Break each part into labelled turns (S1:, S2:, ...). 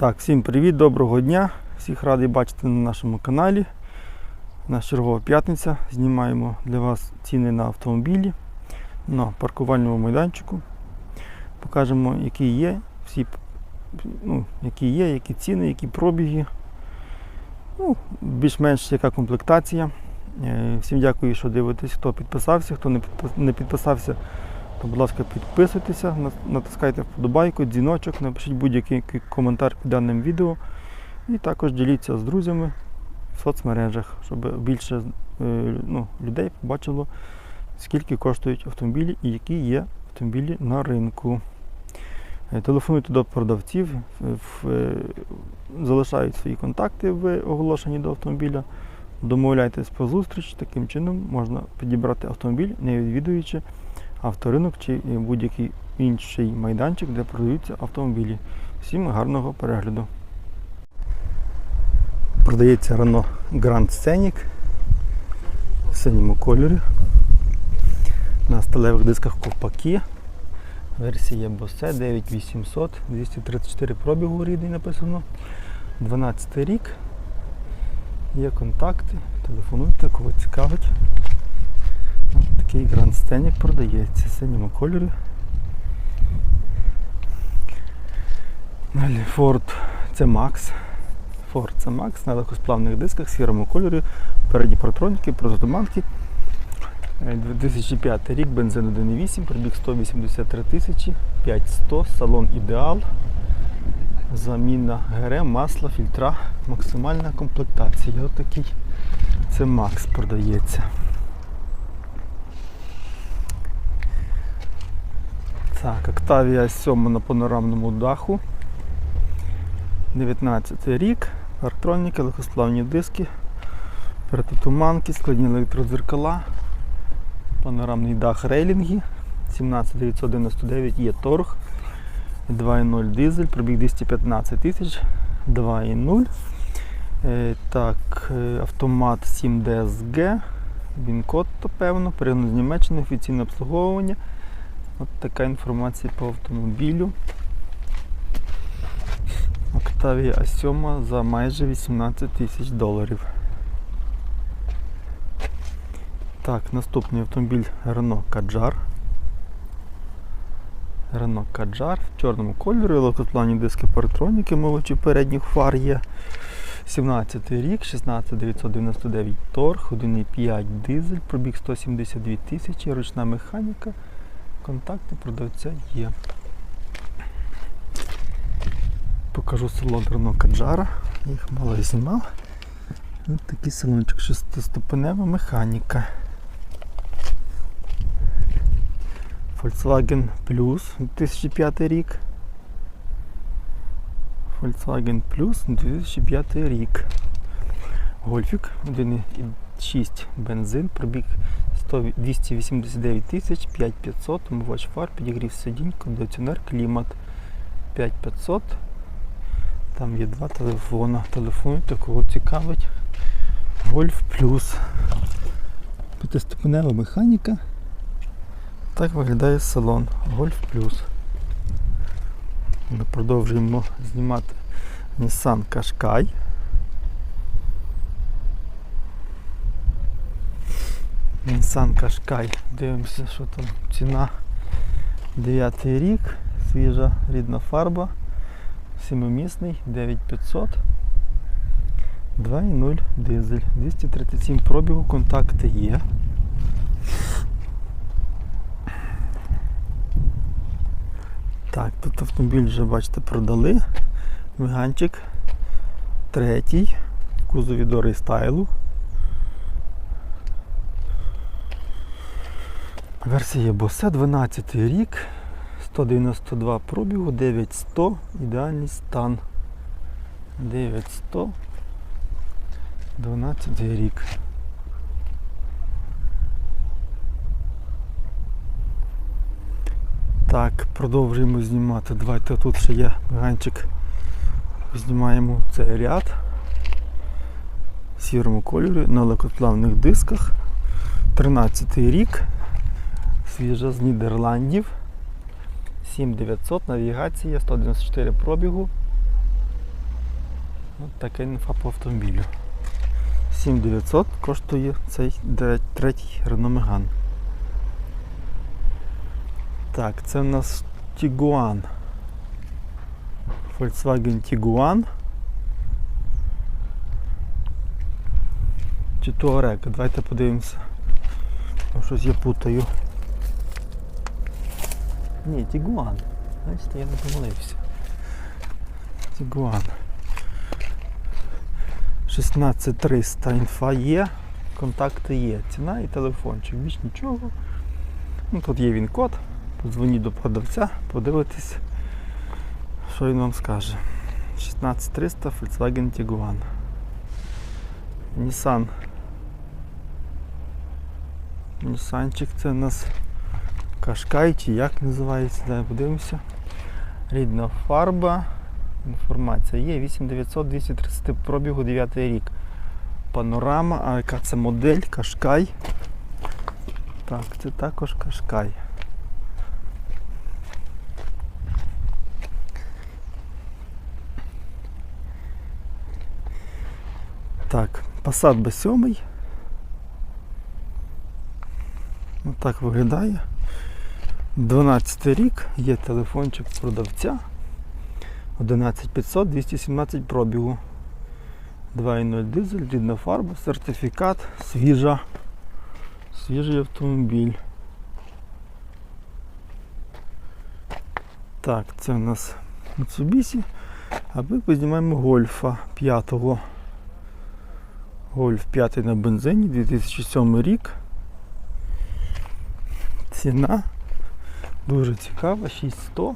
S1: Так, всім привіт, доброго дня. Всіх радий бачити на нашому каналі. У нас чергова п'ятниця. Знімаємо для вас ціни на автомобілі на паркувальному майданчику. Покажемо, які є, всі, ну, які є, які ціни, які пробіги. Ну, більш-менш яка комплектація. Е, Всім дякую, що дивитесь, хто підписався, хто не підписався, то, будь ласка, підписуйтеся, натискайте вподобайку, дзвіночок, напишіть будь-який коментар під даним відео. І також діліться з друзями в соцмережах, щоб більше е, ну, людей побачило, скільки коштують автомобілі і які є автомобілі на ринку. Е, Телефонуйте до продавців, е, залишають свої контакти в оголошенні до автомобіля. Домовляйтесь про зустріч, таким чином можна підібрати автомобіль, не відвідуючи авторинок чи будь-який інший майданчик, де продаються автомобілі. Всім гарного перегляду. Продається Renault Grand Scenic в синьому кольорі. На сталевих дисках ковпаки. Версія Bose 9800, 234 пробігу рідний написано. 12 рік. Є контакти, телефонуйте, кого цікавить. Такий Grand Scenic продається в синьому кольорі. Далі Ford C Max. Ford C Max на легкосплавних дисках сірому кольорі, передні протроніки, прототуманки. Е, 2005 рік, бензин 1.8, пробіг 183 тисячі, 5100, салон ідеал. Заміна ГРМ, масла, фільтра, максимальна комплектація. Ось такий це Макс продається. Так, Octavia 7 на панорамному даху. 19 рік. Електроніки, легкосплавні диски, перетатуманки, складні електродзеркала, панорамний дах рейлінги. 17999 є торг. 2.0 дизель, пробіг 215 тисяч, 2.0. Е, Так, е, автомат 7 DSG, він код, то певно, перегон з Німеччини, офіційне обслуговування. От така інформація по автомобілю. Octavia A7 за майже 18 тисяч доларів. Так, наступний автомобіль Renault Kadjar. Renault Kadjar в чорному кольорі, легкосплавні диски паратроніки, молочі передніх фар є. 17 рік, 16999 торг, 1,5 дизель, пробіг 172 тисячі, ручна механіка. Контакти продавця є. Покажу салон Renault Kadjar. Їх мало і знімав. Ось такий салончик, шестиступенева механіка. Volkswagen Plus 2005 рік. Volkswagen Plus 2005 рік. Гольфік 1,6 бензин, пробіг 100 289 тисяч, 5500, омивач фар, підігрів сидінь, кондиціонер, клімат 5500. Там є два телефона. Телефонуйте, кого цікавить. Гольф Плюс. П'ятиступенева механіка. Так виглядає салон Golf Plus. Ми продовжуємо знімати Nissan Qashqai. Nissan Qashqai. Дивимося, що там ціна 9 рік, свіжа рідна фарба, сімимісний, 9500. 2.0 дизель, 237 пробігу, контакти є. Так, тут автомобіль вже, бачите, продали. Меганчик третій, в кузові до рестайлу. Версія Bose 12 рік, 192 пробігу, 9100, ідеальний стан. 9100, 12 рік. Так, продовжуємо знімати. Давайте тут ще є ганчик. Знімаємо цей ряд в сірому кольорі на легкосплавних дисках. 13 рік. Свіжа з Нідерландів. 7900, навігація, 194 пробігу. От таке інфа по автомобілю. 7900 коштує цей третій Renault Megane. Так, це в нас Tiguan. Volkswagen Tiguan. Чи Touareg? Давайте подивимося. Щось я путаю. Ні, Tiguan. Бачите, я не помилився. Tiguan. 16300 інфа є, контакти є, ціна і телефончик, більш нічого. Ну, тут є він код, подзвоніть до продавця, подивитись, що він вам скаже. 16300 Volkswagen Tiguan. Nissan. Нісанчик це у нас Кашкай чи як називається, Давай подивимося. Рідна фарба. Інформація є 8900 230 пробігу 9 рік. Панорама, а яка це модель? Кашкай. Так, це також Кашкай. Так, Passat B7. Ось так виглядає. 12 рік, є телефончик продавця. 11500, 217 пробігу. 2.0 дизель, рідна фарба, сертифікат, свіжа. Свіжий автомобіль. Так, це у нас Mitsubishi. А ми познімаємо гольфа 5-го. Гольф 5 на бензині, 2007 рік. Ціна дуже цікава, 6100.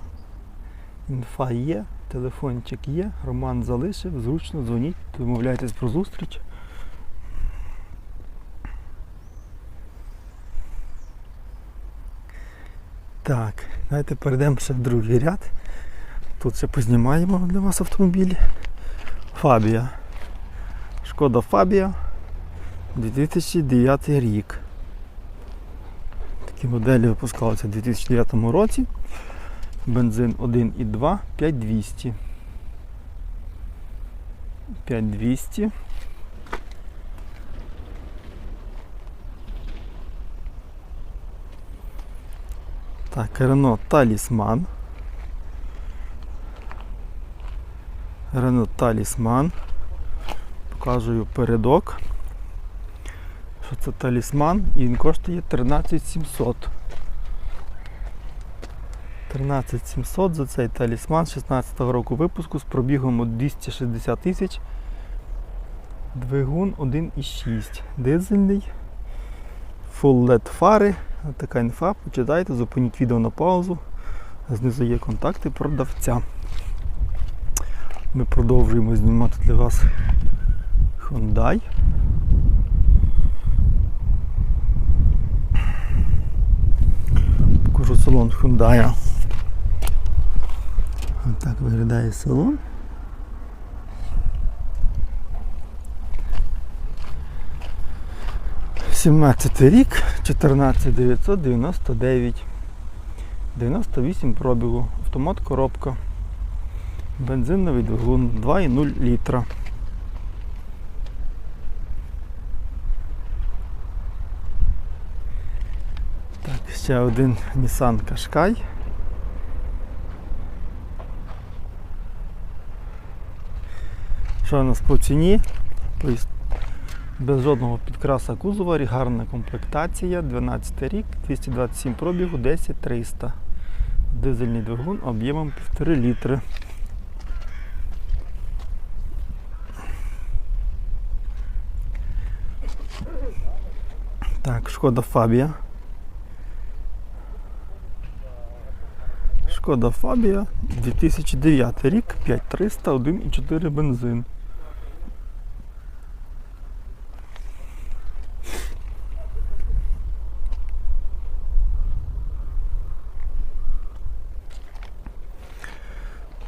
S1: Інфа є, телефончик є, Роман залишив, зручно дзвоніть, домовляйтесь про зустріч. Так, давайте перейдемо ще в другий ряд. Тут ще познімаємо для вас автомобілі. Фабія. Шкода Фабія. 2009 рік. Такі моделі випускалися у 2009 році. Бензин 1,2, 5200. 5200. Так, Рено Талісман. Рено Талісман. Показую передок. Що це талісман і він коштує 13700. 13700 за цей талісман 16-го року випуску з пробігом 260 тисяч. Двигун 1,6. Дизельний. Full LED фари. Така інфа. Почитайте, зупиніть відео на паузу. Знизу є контакти продавця. Ми продовжуємо знімати для вас Hyundai. Покажу салон Hyundai. Ось так виглядає салон. Сімнадцятий рік, 14999, 98 пробігу, автомат коробка, бензиновий двигун 2,0 літра. Так, ще один Nissan Qashqai. Що у нас по ціні? Тобто без жодного підкраса кузова, гарна комплектація, 12 рік, 227 пробігу, 10300. Дизельний двигун об'ємом 1,5 літри. Так, шкода Фабія. Шкода Фабія 2009 рік, 5300, 1,4 бензин.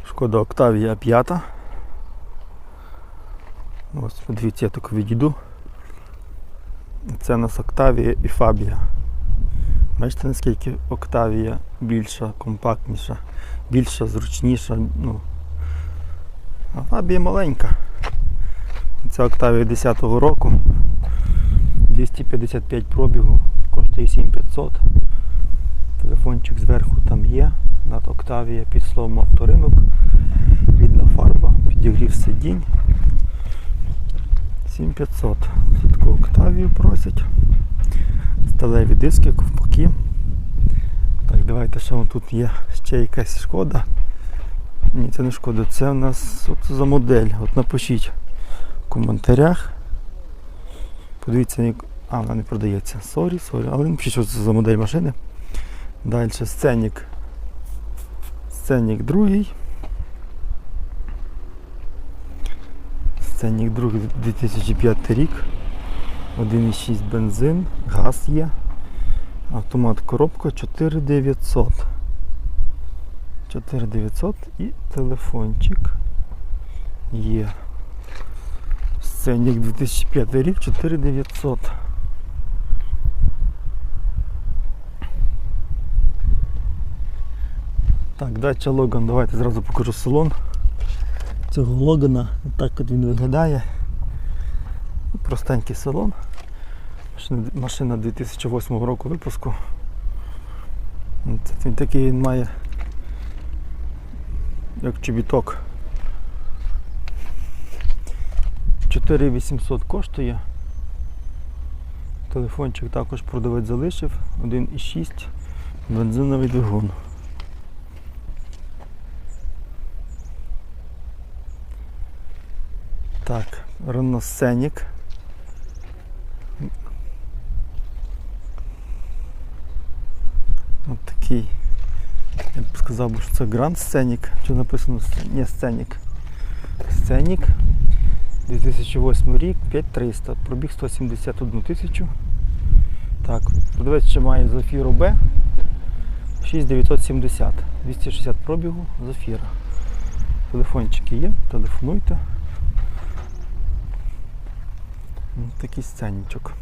S1: Шкода Октавія 5. Ось, подивіться, я таку відійду. Це у нас Октавія і Фабія. Бачите, наскільки Октавія більша, компактніша, більша, зручніша. Ну. А Фабія маленька. Це Octavia 10-го року. 255 пробігу, коштує 7500. Телефончик зверху там є. Над Octavia під словом авторинок. Рідна фарба, підігрів сидінь. 7500. За таку Octavia просять. Сталеві диски, ковпаки. Так, давайте що тут є ще якась шкода. Ні, це не шкода, це у нас от за модель. От напишіть в коментарях. Подивіться, як... а, вона не продається. Сорі, сорі, але напишіть, що це за модель машини. Далі сценік. Сценік другий. Сценік другий 2005 рік. 1,6 бензин, газ є. Автомат коробка 4900. 4900 і телефончик є. Сценік 2005 рік 4900. Так, дача Логан, давайте зразу покажу салон цього Логана. Так от він виглядає. Простенький салон. Машина- Машина 2008 року випуску. Він такий він має як чобіток. 4800 коштує. Телефончик також продавець залишив. 1,6 бензиновий двигун. Так, Renault Scenic. От такий. Я б сказав, що це Grand Scenic. Що написано? Не Scenic. Scenic. 2008 рік, 5300. Пробіг 171 тисячу. Так, продавець ще має Зафіру Б. 6970. 260 пробігу Зафіра. Телефончики є, телефонуйте. Такий сценічок.